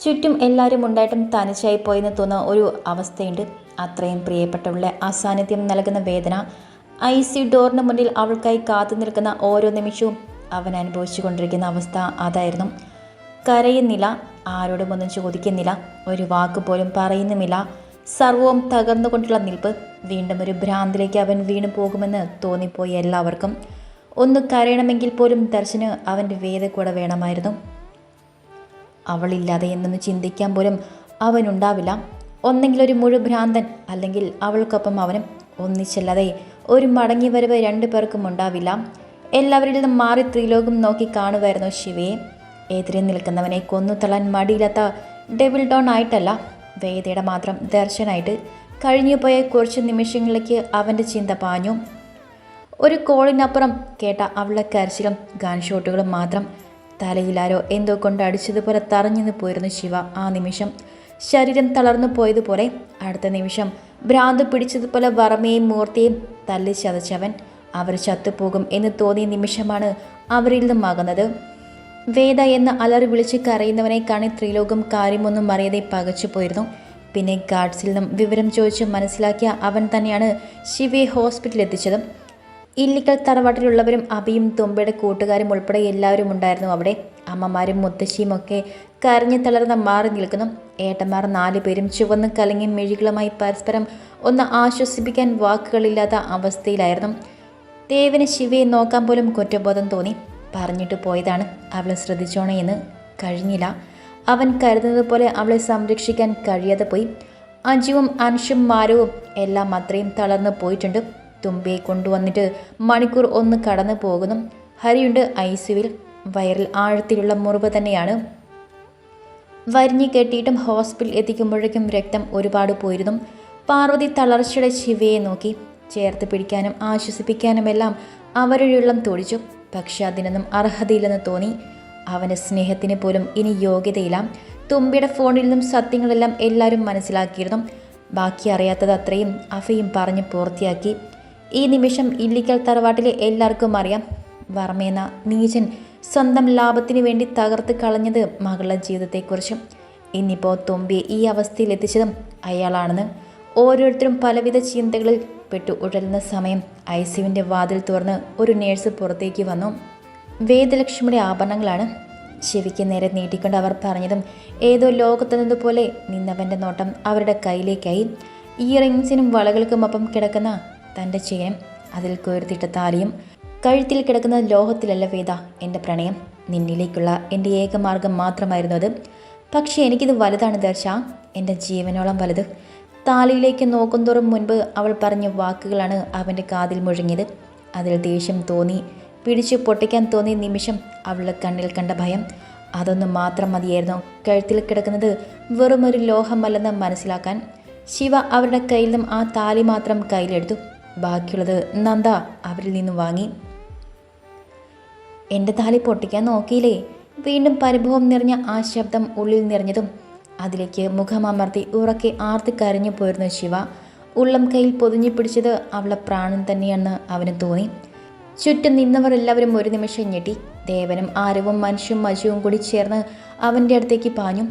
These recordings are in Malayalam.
ചുറ്റും എല്ലാവരും ഉണ്ടായിട്ടും തനിച്ചായി പോയെന്ന് തോന്നുന്ന ഒരു അവസ്ഥയുണ്ട്. അത്രയും പ്രിയപ്പെട്ടവളുടെ അസാന്നിധ്യം നൽകുന്ന വേദന ഐ സി ഡോറിന് മുന്നിൽ അവൾക്കായി കാത്തു നിൽക്കുന്ന ഓരോ നിമിഷവും അവൻ അനുഭവിച്ചു കൊണ്ടിരിക്കുന്ന അവസ്ഥ അതായിരുന്നു. കരയുന്നില്ല ആരോടും ഒന്നും ചോദിക്കുന്നില്ല ഒരു വാക്ക് പോലും പറയുന്നുമില്ല. സർവവും തകർന്നുകൊണ്ടുള്ള നിൽപ്പ് വീണ്ടും ഒരു ഭ്രാന്തിലേക്ക് അവൻ വീണു പോകുമെന്ന് തോന്നിപ്പോയി എല്ലാവർക്കും. ഒന്ന് കരയണമെങ്കിൽ പോലും ദർശന് അവന്റെ വേദ കൂടെ വേണമായിരുന്നു. അവളില്ലാതെ എന്നൊന്ന് ചിന്തിക്കാൻ പോലും അവനുണ്ടാവില്ല. ഒന്നെങ്കിൽ ഒരു മുഴുഭ്രാന്തൻ അല്ലെങ്കിൽ അവൾക്കൊപ്പം അവനും ഒന്നിച്ചല്ലാതെ ഒരു മടങ്ങി വരവ് രണ്ടു പേർക്കും ഉണ്ടാവില്ല. എല്ലാവരിൽ നിന്നും മാറി ത്രിലോകം നോക്കി കാണുമായിരുന്നു ശിവയെ. എതിരെ നിൽക്കുന്നവനെ കൊന്നു തള്ളാൻ മടിയില്ലാത്ത ഡെവിൾ ഡോൺ ആയിട്ടല്ല വേദയുടെ മാത്രം ദർശനായിട്ട് കഴിഞ്ഞുപോയ കുറച്ച് നിമിഷങ്ങളിലേക്ക് അവന്റെ ചിന്ത പാഞ്ഞു. ഒരു കോളിനപ്പുറം കേട്ട അവളുടെ കരച്ചിലും ഗൺ ഷോട്ടുകളും മാത്രം തലയിലാരോ എന്തോ കൊണ്ട് അടിച്ചതുപോലെ തറഞ്ഞു പോയിരുന്നു ശിവ. ആ നിമിഷം ശരീരം തളർന്നു പോയതുപോലെ അടുത്ത നിമിഷം ഭ്രാന്ത് പിടിച്ചതുപോലെ വറമയും മൂർത്തിയും തല്ലി ചതച്ചവൻ അവർ ചത്തുപോകും എന്ന് തോന്നിയ നിമിഷമാണ് അവരിൽ നിന്നുമാകുന്നത് വേദ എന്ന് അലറി വിളിച്ച് കരയുന്നവനെ കാണി ത്രിലോകം കാര്യമൊന്നും അറിയാതെ പകച്ചു പോയിരുന്നു. പിന്നെ ഗാർഡ്സിൽ നിന്നും വിവരം ചോദിച്ച് മനസ്സിലാക്കിയ അവൻ തന്നെയാണ് ശിവയെ ഹോസ്പിറ്റലിൽ എത്തിച്ചതും. ഇല്ലിക്കൽ തറവാട്ടിലുള്ളവരും അബിയും തുമ്പയുടെ കൂട്ടുകാരും ഉൾപ്പെടെ എല്ലാവരും ഉണ്ടായിരുന്നു അവിടെ. അമ്മമാരും മുത്തശ്ശിയും ഒക്കെ കരഞ്ഞു തളർന്ന മാറി നിൽക്കുന്നു. ഏട്ടന്മാർ നാലു പേരും ചുവന്ന് കലങ്ങിയ മെഴികളുമായി പരസ്പരം ഒന്ന് ആശ്വസിപ്പിക്കാൻ വാക്കുകളില്ലാത്ത അവസ്ഥയിലായിരുന്നു. ദേവന് ശിവയെ നോക്കാൻ പോലും കുറ്റബോധം തോന്നി. പറഞ്ഞിട്ട് പോയതാണ് അവളെ ശ്രദ്ധിച്ചോണേ എന്ന് കഴിഞ്ഞില്ല. അവൻ കരുതുന്നത് പോലെ അവളെ സംരക്ഷിക്കാൻ കഴിയാതെ പോയി. അജുവും അൻഷും മാരവും എല്ലാം അത്രയും തളർന്നു പോയിട്ടുണ്ട്. തുമ്പിയെ കൊണ്ടുവന്നിട്ട് മണിക്കൂർ ഒന്ന് കടന്നു പോകുന്നു. ഹരിയുണ്ട് ഐസിയുവിൽ. വയറിൽ ആഴത്തിലുള്ള മുറിവ് തന്നെയാണ്. വരിഞ്ഞു കെട്ടിയിട്ടും ഹോസ്പിറ്റലിൽ എത്തിക്കുമ്പോഴേക്കും രക്തം ഒരുപാട് പോയിരുന്നു. പാർവതി തളർച്ചയുടെ ശിവയെ നോക്കി. ചേർത്ത് പിടിക്കാനും ആശ്വസിപ്പിക്കാനുമെല്ലാം അവരുടെ തൊഴിച്ചു പക്ഷെ അതിനൊന്നും അർഹതയില്ലെന്ന് തോന്നി. അവന്റെ സ്നേഹത്തിന് പോലും ഇനി യോഗ്യതയില്ല. തുമ്പിയുടെ ഫോണിൽ നിന്നും സത്യങ്ങളെല്ലാം എല്ലാവരും മനസ്സിലാക്കിയിരുന്നു. ബാക്കി അറിയാത്തത് അത്രയും അഫയും പറഞ്ഞ് പൂർത്തിയാക്കി. ഈ നിമിഷം ഇല്ലിക്കൽ തറവാട്ടിലെ എല്ലാവർക്കും അറിയാം. വർമ്മേന നീചൻ സ്വന്തം ലാഭത്തിന് വേണ്ടി തകർത്ത് കളഞ്ഞത് മകളുടെ ജീവിതത്തെക്കുറിച്ചും ഇന്നിപ്പോൾ തുമ്പിയെ ഈ അവസ്ഥയിൽ എത്തിച്ചതും അയാളാണെന്ന് ഓരോരുത്തരും പലവിധ ചിന്തകളിൽ പെട്ടു ഉഴലുന്ന സമയം ഐ സിയുവിന്റെ വാതിൽ തുറന്ന് ഒരു നേഴ്സ് പുറത്തേക്ക് വന്നു. വേദലക്ഷ്മിയുടെ ആഭരണങ്ങളാണ്. ശിവയ്ക്ക് നേരെ നീട്ടിക്കൊണ്ട് അവർ പറഞ്ഞതും ഏതോ ലോകത്തുനിന്നതുപോലെ നിന്നവന്റെ നോട്ടം അവരുടെ കയ്യിലേക്കായി. ഇയറിങ്സിനും വളകൾക്കുമൊപ്പം കിടക്കുന്ന തന്റെ ചെയിനും അതിൽ കോർത്തിട്ട താലിയും കഴുത്തിൽ കിടക്കുന്ന ലോഹത്തിലല്ല വേദ എന്റെ പ്രണയം. നിന്നിലേക്കുള്ള എന്റെ ഏകമാർഗം മാത്രമായിരുന്നു അത്. പക്ഷേ എനിക്കിത് വലുതാണ് ദർശ എന്റെ ജീവനോളം വലുത്. താലിയിലേക്ക് നോക്കുന്തോറും മുൻപ് അവൾ പറഞ്ഞ വാക്കുകളാണ് അവന്റെ കാതിൽ മുഴങ്ങിയത്. അതിൽ ദേഷ്യം തോന്നി പിടിച്ചു പൊട്ടിക്കാൻ തോന്നിയ നിമിഷം അവളുടെ കണ്ണിൽ കണ്ട ഭയം. അതൊന്നും മാത്രം മതിയായിരുന്നു കഴുത്തിൽ കിടക്കുന്നത് വെറുമൊരു ലോഹമല്ലെന്ന് മനസ്സിലാക്കാൻ. ശിവ അവരുടെ കയ്യിൽ നിന്നും ആ താലി മാത്രം കയ്യിലെടുത്തു. ബാക്കിയുള്ളത് നന്ദ അവരിൽ നിന്നും വാങ്ങി. എന്റെ താലി പൊട്ടിക്കാൻ നോക്കിയില്ലേ? വീണ്ടും പരിഭവം നിറഞ്ഞ ആ ശബ്ദം ഉള്ളിൽ നിറഞ്ഞതും അതിലേക്ക് മുഖമമർത്തി ഉറക്കെ ആർത്തി കരഞ്ഞു പോയിരുന്നു ശിവ. ഉള്ളം കയ്യിൽ പൊതിഞ്ഞു പിടിച്ചത് അവളെ പ്രാണൻ തന്നെയാണെന്ന് അവന് തോന്നി. ചുറ്റും നിന്നവർ എല്ലാവരും ഒരു നിമിഷം ഞെട്ടി. ദേവനും ആരവും മനുഷ്യവും മജുവും കൂടി ചേർന്ന് അവന്റെ അടുത്തേക്ക് പാഞ്ഞു.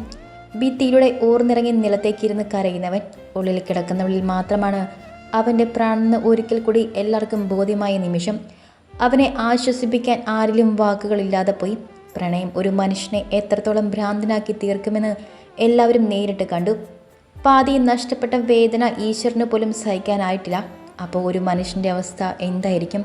ഭിത്തിയിലൂടെ ഊർന്നിറങ്ങി നിലത്തേക്കിരുന്ന് കരയുന്നവൻ ഉള്ളിൽ കിടക്കുന്നവളിൽ മാത്രമാണ് അവന്റെ പ്രാണെന്ന് ഒരിക്കൽ കൂടി എല്ലാവർക്കും ബോധ്യമായ നിമിഷം. അവനെ ആശ്വസിപ്പിക്കാൻ ആരിലും വാക്കുകളില്ലാതെ പോയി. പ്രണയം ഒരു മനുഷ്യനെ എത്രത്തോളം ഭ്രാന്തനാക്കി തീർക്കുമെന്ന് എല്ലാവരും നേരിട്ട് കണ്ടു. പാതി നഷ്ടപ്പെട്ട വേദന ഈശ്വരന് പോലും സഹിക്കാനായിട്ടില്ല. അപ്പോൾ ഒരു മനുഷ്യന്റെ അവസ്ഥ എന്തായിരിക്കും?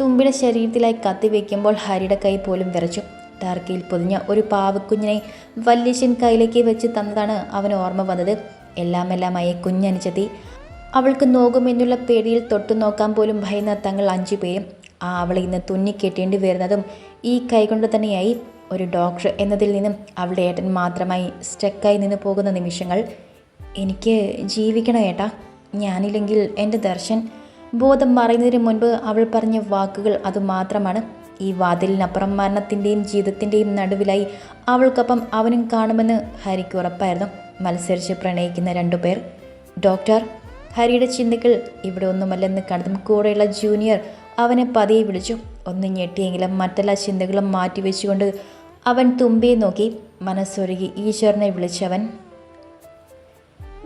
തുമ്പിയുടെ ശരീരത്തിലായി കത്തിവെക്കുമ്പോൾ ഹരിയുടെ കൈ പോലും വിറച്ചു. ടർക്കിയിൽ പൊതിഞ്ഞ ഒരു പാവക്കുഞ്ഞിനെ വല്യശ്ശൻ കയ്യിലേക്ക് വെച്ച് തന്നതാണ് അവന് ഓർമ്മ വന്നത്. എല്ലാമെല്ലാമായി കുഞ്ഞനുചെത്തി അവൾക്ക് നോകുമെന്നുള്ള പേടിയിൽ തൊട്ടു നോക്കാൻ പോലും ഭയന്ന തങ്ങൾ അഞ്ചു പേരും ആ അവളെ ഇന്ന് തുന്നിക്കെട്ടേണ്ടി വരുന്നതും ഈ കൈകൊണ്ട് തന്നെയായി. ഒരു ഡോക്ടർ എന്നതിൽ നിന്നും അവളുടെ ഏട്ടൻ മാത്രമായി സ്റ്റക്കായി നിന്ന് പോകുന്ന നിമിഷങ്ങൾ. എനിക്ക് ജീവിക്കണം ഏട്ടാ. ഞാനില്ലെങ്കിൽ എന്റെ ദർശൻ. ബോധം മറയുന്നതിന് മുൻപ് അവൾ പറഞ്ഞ വാക്കുകൾ അതുമാത്രമാണ്. ഈ വാതിലിനപ്പുറം മരണത്തിന്റെയും ജീവിതത്തിന്റെയും നടുവിലായി അവൾക്കൊപ്പം അവനും കാണുമെന്ന് ഹരിക്ക് ഉറപ്പായിരുന്നു. മത്സരിച്ച് പ്രണയിക്കുന്ന രണ്ടുപേർ. ഡോക്ടർ ഹരിയുടെ ചിന്തകൾ ഇവിടെ ഒന്നുമല്ലെന്ന് കണ്ടതും കൂടെയുള്ള ജൂനിയർ അവനെ പതിയെ വിളിച്ചു. ഒന്ന് ഞെട്ടിയെങ്കിലും മറ്റെല്ലാ ചിന്തകളും മാറ്റിവെച്ചുകൊണ്ട് അവൻ തുമ്പിയെ നോക്കി. മനസ്സൊരുകി ഈശ്വരനെ വിളിച്ചവൻ.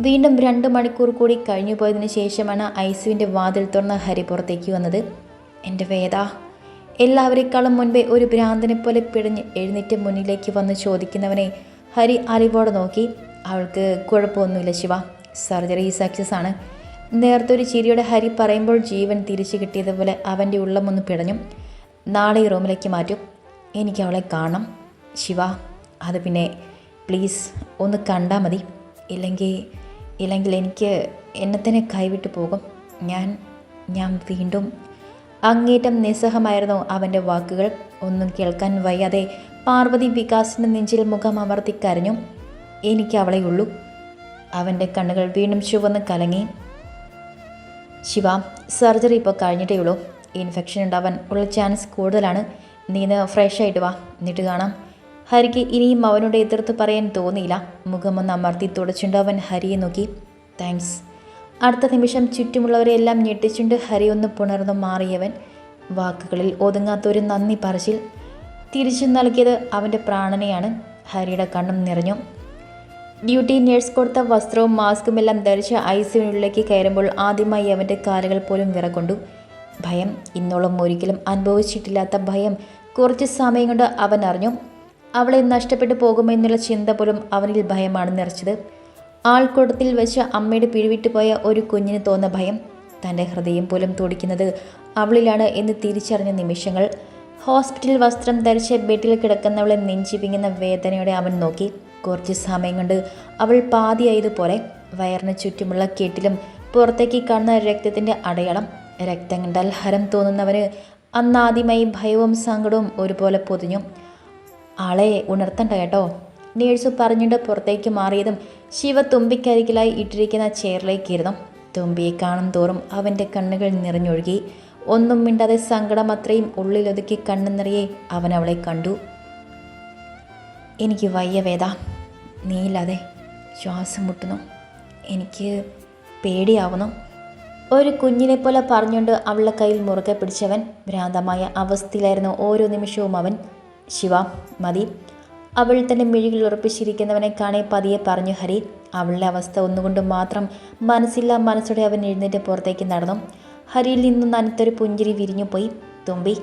വീണ്ടും രണ്ട് മണിക്കൂർ കൂടി കഴിഞ്ഞു പോയതിനു ശേഷമാണ് ഐസുവിന്റെ വാതിൽ തുറന്ന് ഹരി പുറത്തേക്ക് വന്നത്. എന്റെ വേദ എല്ലാവരെക്കാളും മുൻപേ ഒരു ഭ്രാന്തനെ പോലെ പിടഞ്ഞ് എഴുന്നേറ്റ് മുന്നിലേക്ക് വന്ന് ചോദിക്കുന്നവനെ ഹരി അറിവോടെ നോക്കി. അവൾക്ക് കുഴപ്പമൊന്നുമില്ല ശിവ. സർജറി സക്സസ് ആണ്. നേരത്തെ ചിരിയുടെ ഹരി പറയുമ്പോൾ ജീവൻ തിരിച്ചു കിട്ടിയതുപോലെ അവന്റെ ഉള്ളമൊന്ന് പിടഞ്ഞു. നാളെ ഈ റൂമിലേക്ക് മാറ്റും. എനിക്ക് അവളെ കാണണം. ശിവ അത് പിന്നെ പ്ലീസ് ഒന്ന് കണ്ടാൽ മതി. ഇല്ലെങ്കിൽ ഇല്ലെങ്കിൽ എനിക്ക് എന്നെ തന്നെ കൈവിട്ട് പോകും. ഞാൻ ഞാൻ വീണ്ടും. അങ്ങേറ്റം നിസ്സഹമായിരുന്നു അവന്റെ വാക്കുകൾ. ഒന്നും കേൾക്കാൻ വയ്യാതെ പാർവതി വികാസിന്റെ നെഞ്ചിൽ മുഖം അമർത്തി കരഞ്ഞു. എനിക്ക് അവളെ ഉള്ളൂ. അവന്റെ കണ്ണുകൾ വീണ്ടും ചുവന്ന് കലങ്ങി. ശിവ സർജറി ഇപ്പോൾ കഴിഞ്ഞിട്ടേ ഉള്ളൂ. ഇൻഫെക്ഷൻ ഉണ്ടാവാൻ ഉള്ള ചാൻസ് കൂടുതലാണ്. നീ ഇന്ന് ഫ്രഷ് ആയിട്ട് വാ എന്നിട്ട് കാണാം. ഹരിക്ക് ഇനിയും അവനോട് എതിർത്ത് പറയാൻ തോന്നിയില്ല. മുഖമൊന്ന് അമർത്തി തുടച്ചുകൊണ്ട് അവൻ ഹരിയെ നോക്കി. താങ്ക്സ് അടുത്ത നിമിഷം ചുറ്റുമുള്ളവരെ എല്ലാം ഞെട്ടിച്ചുകൊണ്ട് ഹരി ഒന്ന് പുണർന്നു മാറിയവൻ. വാക്കുകളിൽ ഒതുങ്ങാത്ത ഒരു നന്ദി പറച്ചിൽ. തിരിച്ചു നൽകിയത് അവന്റെ പ്രാണനെയാണ്. ഹരിയുടെ കണ്ണും നിറഞ്ഞു. ഡ്യൂട്ടി നേഴ്സ് കൊടുത്ത വസ്ത്രവും മാസ്കും എല്ലാം ധരിച്ച് സിയുള്ളിലേക്ക് കയറുമ്പോൾ ആദ്യമായി അവന്റെ കാലുകൾ പോലും വിറകൊണ്ടു. ഭയം ഇന്നോളം ഒരിക്കലും അനുഭവിച്ചിട്ടില്ലാത്ത ഭയം. കുറച്ച് സമയം കൊണ്ട് അവൻ അറിഞ്ഞു. അവളെ നഷ്ടപ്പെട്ടു പോകുമെന്നുള്ള ചിന്ത പോലും അവനിൽ ഭയമാണ് നിറച്ചത്. ആൾക്കൂട്ടത്തിൽ വെച്ച് അമ്മയുടെ പിഴിവിട്ട് പോയ ഒരു കുഞ്ഞിന് തോന്ന ഭയം. തന്റെ ഹൃദയം പോലും തുടിക്കുന്നത് അവളിലാണ് എന്ന് തിരിച്ചറിഞ്ഞ നിമിഷങ്ങൾ. ഹോസ്പിറ്റൽ വസ്ത്രം ധരിച്ച് ബെഡിൽ കിടക്കുന്നവളെ നെഞ്ചിപ്പിങ്ങുന്ന വേദനയോടെ അവൻ നോക്കി. കുറച്ച് സമയം കൊണ്ട് അവൾ പാതിയായതുപോലെ വയറിന് ചുറ്റുമുള്ള കെട്ടിലും പുറത്തേക്ക് കാണുന്ന രക്തത്തിന്റെ അടയാളം രക്തം കണ്ടാൽ ഹരം തോന്നുന്നവന് അന്നാദ്യമായി ഭയവും സങ്കടവും ഒരുപോലെ പൊതിഞ്ഞു. ആളെ ഉണർത്തണ്ട കേട്ടോ നേഴ്സ് പറഞ്ഞിട്ട് പുറത്തേക്ക് മാറിയതും ശിവ തുമ്പിക്കരികിലായി ഇട്ടിരിക്കുന്ന ചെയറിലേക്കിരുന്നു. തുമ്പിയെ കാണും തോറും അവന്റെ കണ്ണുകൾ നിറഞ്ഞൊഴുകി. ഒന്നും മിണ്ടാതെ സങ്കടം അത്രയും ഉള്ളിലൊതുക്കി കണ്ണു നിറയെ അവൻ അവളെ കണ്ടു. എനിക്ക് വയ്യ വേദ നീയില്ലാതെ ശ്വാസം മുട്ടുന്നു. എനിക്ക് പേടിയാവുന്നു. ഒരു കുഞ്ഞിനെ പോലെ പറഞ്ഞുകൊണ്ട് അവളുടെ കയ്യിൽ മുറുകെ പിടിച്ചവൻ ഭ്രാന്തമായ അവസ്ഥയിലായിരുന്നു ഓരോ നിമിഷവും അവൻ. ശിവ മതി. അവൾ തന്റെ മിഴികൾ ഉറപ്പിച്ചിരിക്കുന്നവനെ കാണെ പതിയെ പറഞ്ഞു ഹരി അവളുടെ അവസ്ഥ ഒന്നുകൊണ്ട് മാത്രം മനസ്സില്ല. മനസ്സോടെ അവൻ എഴുന്നേറ്റ് പുറത്തേക്ക് നടന്നു. ഹരിയിൽ നിന്നും നനത്തൊരു പുഞ്ചിരി വിരിഞ്ഞുപോയി. തുമ്പി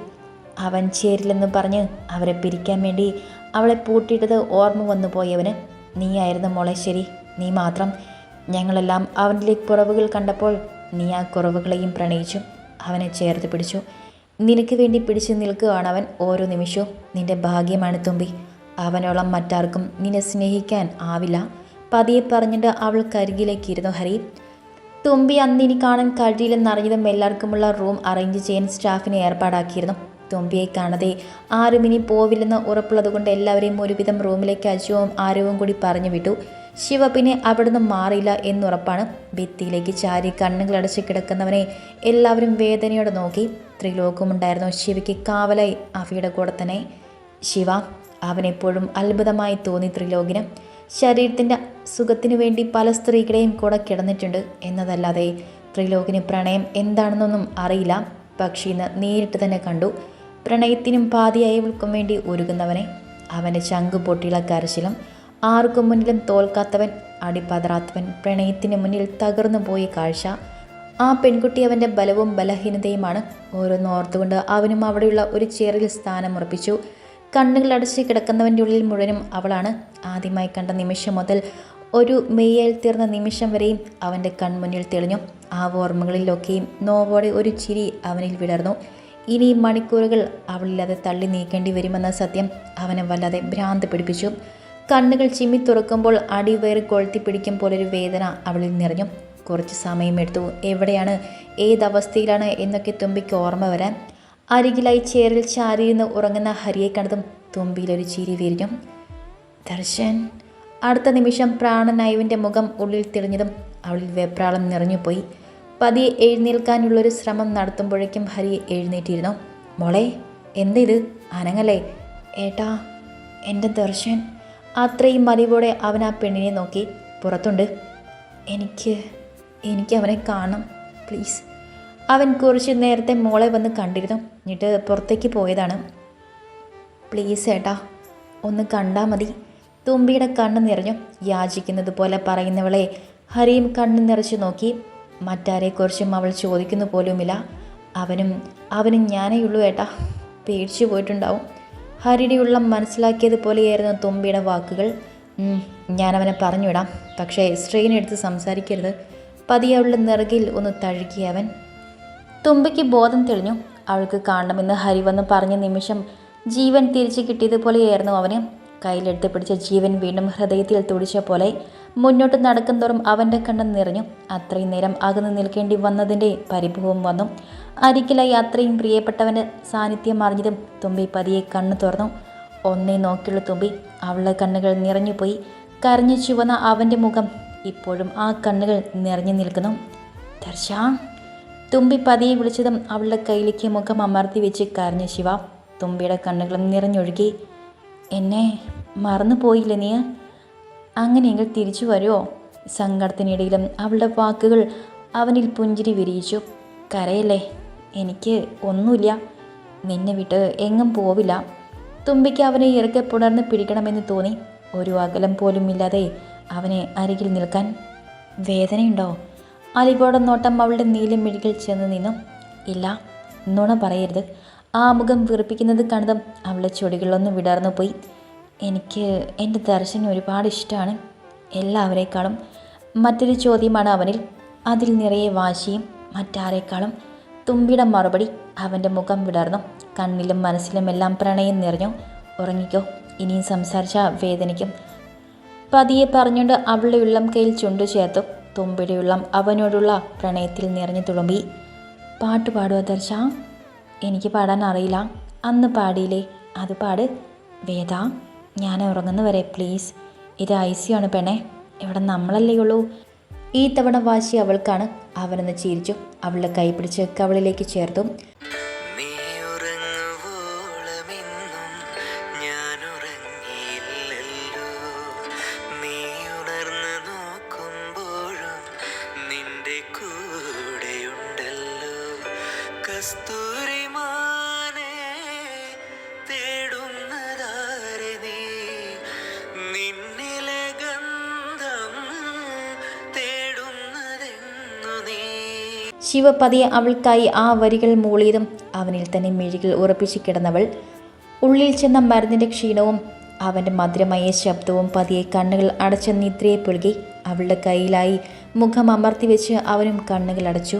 അവൻ ചേരില്ലെന്ന് പറഞ്ഞ് അവരെ പിരിക്കാൻ വേണ്ടി അവളെ പൂട്ടിയിട്ടത് ഓർമ്മ വന്നു പോയവന് നീയായിരുന്നു മോളെ ശരി. നീ മാത്രം. ഞങ്ങളെല്ലാം അവന്റെ കുറവുകൾ കണ്ടപ്പോൾ നീ ആ കുറവുകളെയും പ്രണയിച്ചു. അവനെ ചേർത്ത് പിടിച്ചു. നിനക്ക് വേണ്ടി പിടിച്ചു നിൽക്കുകയാണ് അവൻ ഓരോ നിമിഷവും. നിന്റെ ഭാഗ്യമാണ് തുമ്പി. അവനോളം മറ്റാർക്കും നിന്നെ സ്നേഹിക്കാൻ ആവില്ല. പതിയെ പറഞ്ഞിട്ട് അവൾ കരികിലേക്ക് ഇരുന്നു ഹരി. തുമ്പി അന്ന് ഇനി കാണാൻ കഴിയില്ലെന്നറിഞ്ഞതും എല്ലാവർക്കുമുള്ള റൂം അറേഞ്ച് ചെയ്യാൻ സ്റ്റാഫിനെ ഏർപ്പാടാക്കിയിരുന്നു. തുമ്പിയെ കാണാതെ ആരും ഇനി പോവില്ലെന്ന് ഉറപ്പുള്ളതുകൊണ്ട് എല്ലാവരെയും ഒരുവിധം റൂമിലേക്ക് അജുവും ആരവും കൂടി പറഞ്ഞു വിട്ടു ശിവ പിന്നെ അവിടുന്ന് മാറിയില്ല എന്നുറപ്പാണ്. ഭിത്തിയിലേക്ക് ചാരി കണ്ണുകളടച്ച് കിടക്കുന്നവനെ എല്ലാവരും വേദനയോടെ നോക്കി. ത്രിലോകമുണ്ടായിരുന്നു ശിവയ്ക്ക് കാവലായി അഫിയുടെ കൂടെ തന്നെ. ശിവ അവനെപ്പോഴും അത്ഭുതമായി തോന്നി ത്രിലോകിന്. ശരീരത്തിന്റെ സുഖത്തിനു വേണ്ടി പല സ്ത്രീകളെയും കൂടെ കിടന്നിട്ടുണ്ട് എന്നതല്ലാതെ ത്രിലോകിന് പ്രണയം എന്താണെന്നൊന്നും അറിയില്ല. പക്ഷി ഇന്ന് നേരിട്ട് തന്നെ കണ്ടു. പ്രണയത്തിനും പാതിയായവൾക്കും വേണ്ടി ഒരുങ്ങുന്നവനെ അവന്റെ ചങ്ക് പൊട്ടിയുള്ള ആർക്കും മുന്നിലും തോൽക്കാത്തവൻ അടിപതറാത്തവൻ പ്രണയത്തിന് മുന്നിൽ തകർന്നു പോയ കാഴ്ച ആ പെൺകുട്ടി അവന്റെ ബലവും ബലഹീനതയുമാണ് ഓരോന്ന് ഓർത്തുകൊണ്ട് അവനും അവിടെയുള്ള ഒരു ചേറിൽ സ്ഥാനമുറപ്പിച്ചു കണ്ണുകൾ അടച്ച് കിടക്കുന്നവന്റെ ഉള്ളിൽ മുഴുവനും അവളാണ്. ആദ്യമായി കണ്ട നിമിഷം മുതൽ ഒരു മെയ്യാൽ തീർന്ന നിമിഷം വരെയും അവന്റെ കൺമുന്നിൽ തെളിഞ്ഞു. ആ ഓർമ്മകളിലൊക്കെയും നോവോടെ ഒരു ചിരി അവനിൽ വിടർന്നു ഇനി മണിക്കൂറുകൾ അവളില്ലാതെ തള്ളി നീക്കേണ്ടി വരുമെന്ന സത്യം അവനെ വല്ലാതെ ഭ്രാന്ത് പിടിപ്പിച്ചു. കണ്ണുകൾ ചിമ്മി തുറക്കുമ്പോൾ അടിവയറ് കൊളുത്തി പിടിക്കും പോലൊരു വേദന അവളിൽ നിറഞ്ഞു. കുറച്ച് സമയമെടുത്തു എവിടെയാണ്? ഏതവസ്ഥയിലാണ് എന്നൊക്കെ തുമ്പിക്ക് ഓർമ്മ വരാൻ. അരികിലായി ചേറിൽ ചാരിയിരുന്ന് ഉറങ്ങുന്ന ഹരിയെ കണ്ടതും തുമ്പിയിലൊരു ചിരി വിരിഞ്ഞു. ദർശൻ അടുത്ത നിമിഷം പ്രാണനായുവിന്റെ മുഖം ഉള്ളിൽ തെളിഞ്ഞതും അവളിൽ വെപ്രാളം നിറഞ്ഞുപോയി. പതിയെ എഴുന്നേൽക്കാനുള്ളൊരു ശ്രമം നടത്തുമ്പോഴേക്കും ഹരി എഴുന്നേറ്റിരുന്നു. മോളെ എന്തിത്? അനങ്ങലേ ഏട്ടാ എന്റെ ദർശൻ. അത്രയും മതിവോടെ അവൻ ആ പെണ്ണിനെ നോക്കി. പുറത്തുണ്ട്. എനിക്ക് എനിക്ക് അവനെ കാണണം പ്ലീസ്. അവൻ കുറച്ച് നേരത്തെ മോളെ വന്ന് കണ്ടിരുന്നു. എന്നിട്ട് പുറത്തേക്ക് പോയതാണ്. പ്ലീസ് ഏട്ടാ ഒന്ന് കണ്ടാൽ മതി. തുമ്പിയുടെ കണ്ണ് നിറഞ്ഞു. യാചിക്കുന്നത് പോലെ പറയുന്നവളെ ഹരിയും കണ്ണ് നിറച്ചു നോക്കി. മറ്റാരെക്കുറിച്ചും അവൾ ചോദിക്കുന്നു പോലുമില്ല. അവനും അവനും ഞാനേ ഉള്ളൂ ഏട്ടാ. പേടിച്ചു പോയിട്ടുണ്ടാവും. ഹരിയുടെ ഉള്ളം മനസ്സിലാക്കിയതുപോലെയായിരുന്നു തുമ്പിയുടെ വാക്കുകൾ. "ഉം, ഞാനവനെ പറഞ്ഞുവിടാം. പക്ഷേ സ്ട്രെയിൻ എടുത്ത് സംസാരിക്കരുത്. പതിയെ അവളുടെ നിറകിൽ ഒന്ന് തഴുകി അവൻ. തുമ്പയ്ക്ക് ബോധം തെളിഞ്ഞു. അവൾക്ക് കാണണമെന്ന് ഹരി വന്ന് പറഞ്ഞ നിമിഷം ജീവൻ തിരിച്ചു കിട്ടിയതുപോലെയായിരുന്നു അവന്. കയ്യിലെടുത്ത് പിടിച്ച ജീവൻ വീണ്ടും ഹൃദയത്തിൽ തുടിച്ച പോലെ മുന്നോട്ട് നടക്കുന്തോറും അവന്റെ കണ്ണ് നിറഞ്ഞു. അത്രയും നേരം അകന്നു നിൽക്കേണ്ടി വന്നതിന്റെ പരിഭവം വന്നു. അരികിലായി അത്രയും പ്രിയപ്പെട്ടവന്റെ സാന്നിധ്യം അറിഞ്ഞതും തുമ്പി പതിയെ കണ്ണു തുറന്നു. ഒന്നേ നോക്കിയുള്ള തുമ്പി. അവളുടെ കണ്ണുകൾ നിറഞ്ഞുപോയി. കരഞ്ഞു ചുവന്ന അവന്റെ മുഖം ഇപ്പോഴും ആ കണ്ണുകൾ നിറഞ്ഞു നിൽക്കുന്നു. ദർശ! തുമ്പി പതിയെ വിളിച്ചതും അവളുടെ കയ്യിലേക്ക് മുഖം അമർത്തി വെച്ച് കരഞ്ഞു ശിവ. തുമ്പിയുടെ കണ്ണുകളും നിറഞ്ഞൊഴുകി. എന്നെ മറന്നു പോയില്ല നീ? അങ്ങനെയെങ്കിൽ തിരിച്ചു വരുമോ സങ്കടത്തിനിടയിലും അവളുടെ വാക്കുകൾ അവനിൽ പുഞ്ചിരി വിരിയിച്ചു. കരയല്ലേ? എനിക്ക് ഒന്നുമില്ല. നിന്നെ വിട്ട് എങ്ങും പോവില്ല. തുമ്പിക്ക് അവനെ ഇറക്കെ പുണർന്ന് പിടിക്കണമെന്ന് തോന്നി. ഒരു അകലം പോലും ഇല്ലാതെ അവനെ അരികിൽ നിൽക്കാൻ വേദനയുണ്ടോ? അലിപോടെ നോട്ടം അവളുടെ നീലം മിഴികൾ ചെന്ന് നിന്നു. ഇല്ല നുണ പറയരുത്. ആ മുഖം വീർപ്പിക്കുന്നത് കണ്ടതും അവളുടെ ചൊടികളൊന്നും വിടർന്നു പോയി. എനിക്ക് എന്റെ ദർശനം ഒരുപാട് ഇഷ്ടമാണ്. എല്ലാവരേക്കാളും മറ്റൊരു ചോദ്യമാണ് അവനിൽ. അതിൽ നിറയെ വാശിയും മറ്റാരേക്കാളും തുമ്പിയുടെ മറുപടി അവന്റെ മുഖം വിടർന്നു. കണ്ണിലും മനസ്സിലും എല്ലാം പ്രണയം നിറഞ്ഞു. ഉറങ്ങിക്കോ ഇനിയും സംസാരിച്ച വേദനിക്കും പതിയെ പറഞ്ഞുകൊണ്ട് അവളുടെ ഉള്ളം കയ്യിൽ ചുണ്ടു ചേർത്തു. തുമ്പിയുടെ ഉള്ളം അവനോടുള്ള പ്രണയത്തിൽ നിറഞ്ഞു തുളുമ്പി. പാട്ട് പാടുക ദർശ? എനിക്ക് പാടാൻ അറിയില്ല. അന്ന് പാടിയില്ലേ? അത് പാട്. വേദ. ഞാൻ ഉറങ്ങുന്നവരെ പ്ലീസ് ഇത് ഐ സി ആണ് പെണേ ഇവിടെ നമ്മളല്ലേ ഉള്ളൂ. ഈ തവണ വാശി അവൾക്കാണ്. അവനൊന്ന് ചിരിച്ചു. അവളുടെ കൈ പിടിച്ച് കവളിലേക്ക് ചേർത്തു. ശിവപതിയെ അവൾക്കായി ആ വരികൾ മൂളിയതും അവനിൽ തന്നെ മിഴികൾ ഉറപ്പിച്ചു കിടന്നവൾ. ഉള്ളിൽ ചെന്ന മരുന്നിന്റെ ക്ഷീണവും അവന്റെ മധുരമായ ശബ്ദവും പതിയെ കണ്ണുകൾ അടച്ച നിദ്രയെ പുൽകി അവളുടെ കയ്യിലായി മുഖം അമർത്തി വെച്ച് അവനും കണ്ണുകൾ അടച്ചു.